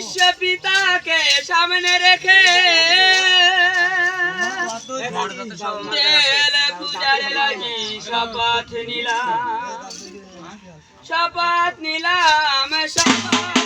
বিশ্ব পিতাকে সামনে রেখে লাগি শপথ নিলাম। শপথ নিলাম শপথ